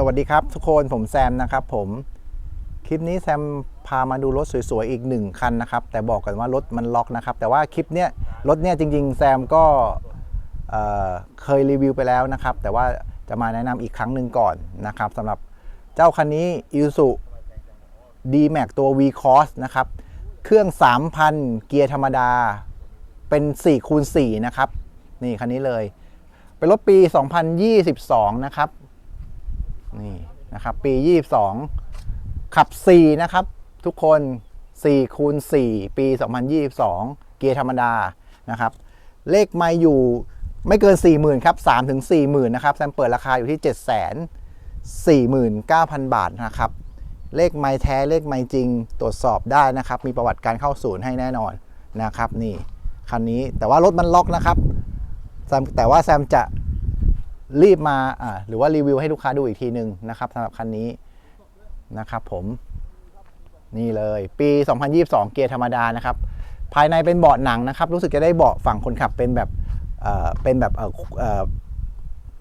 สวัสดีครับทุกคนผมแซมนะครับผมคลิปนี้แซมพามาดูรถสวยๆอีกหนึ่งคันนะครับ แต่บอกกันว่ารถมันล็อกนะครับ แต่ว่าคลิปเนี้ยรถเนี้ยจริง ๆ แซมก็เเคยรีวิวไปแล้วนะครับ แต่ว่าจะมาแนะนำอีกครั้งหนึ่งก่อนนะครับสำหรับเจ้าคันนี้ i s u D-Max ตัว V-Cross นะครับ เครื่อง 3,000 เกียร์ธรรมดา เป็น4คูณ4นะครับ นี่คันนี้เลย เป็นรถปี 2022 นะครับ นี่นะครับปี 22 ขับ 4 นะครับ ทุกคน4คูณ4ปี 2022 เกียร์ธรรมดานะครับ เลขไม่อยู่ไม่เกิน 40,000ครับ3ถึง40,000นะครับแซมเปิดราคาอยู่ที่ 749,000 บาทนะครับ เลขไม่แท้เลขไม่จริงตรวจสอบได้นะครับ มีประวัติการเข้าศูนย์ให้แน่นอนนะครับ นี่คันนี้แต่ว่ารถมันล็อกนะครับแซมแต่ว่าแซมจะ รีบมาหรือว่ารีวิวให้ลูกค้าดูอีกทีหนึ่งนะครับสำหรับคันนี้นะครับผมนี่เลยปี 2022 เกียร์ธรรมดานะครับ ภายในเป็นเบาะหนังนะครับ รู้สึกจะได้เบาะฝั่งคนขับเป็นแบบเป็นแบบ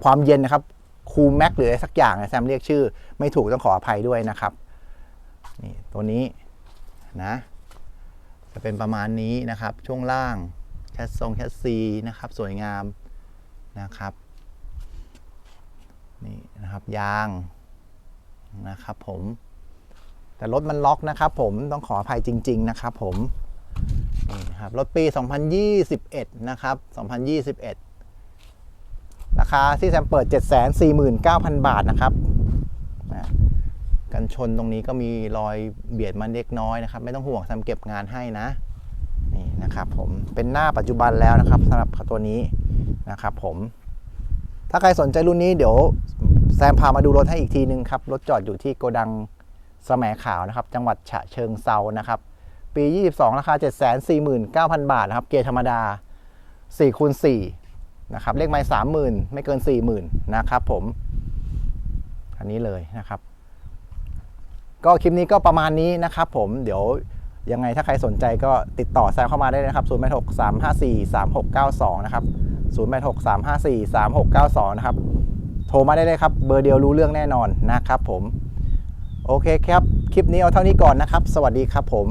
ความเย็นนะครับคูลแม็กหรืออะไรสักอย่างนะแซมเรียกชื่อ ไม่ถูกต้องขออภัยด้วยนะครับนี่ตัวนี้นะจะเป็นประมาณนี้นะครับ ช่วงล่างแคสซงแคสซีนะครับ สวยงามนะครับ นะครับยางนะครับผม แต่รถมันล็อกนะครับผมต้องขออภัยจริง ๆ นะครับผมนี่นะครับรถปี 2021 นะครับ 2021 ราคาที่แซมเปิด 749,000 บาทนะครับนะกันชนตรงนี้ก็มีรอยเบียดมันเล็กน้อยนะครับ ไม่ต้องห่วงแซมเก็บงานให้นะนี่นะครับผมเป็นหน้าปัจจุบันแล้วนะครับสำหรับตัวนี้นะครับผมถ้าใครสนใจรุ่นนี้เดี๋ยว แซมพามาดูรถให้อีกทีนึงครับ รถจอดอยู่ที่โกดังสแหมขาวนะครับ จังหวัดฉะเชิงเซานะครับ ปี 22 ราคา 749,000 บาทนะครับ เกียร์ธรรมดา4คูณ4นะครับ เลขไม้30,000 ไม่เกิน 40,000 นะครับผม อันนี้เลยนะครับ ก็คลิปนี้ก็ประมาณนี้นะครับผม เดี๋ยวยังไงถ้าใครสนใจก็ติดต่อแซมเข้ามาได้นะครับ 0 8 6 3 5 4 3 6 9 2 นะครับ 0 8 6 3 5 4 3 6 9 2 นะครับ โทรมาได้เลยครับ เบอร์เดียวรู้เรื่องแน่นอนนะครับผม โอเคครับ คลิปนี้เอาเท่านี้ก่อนนะครับ สวัสดีครับผม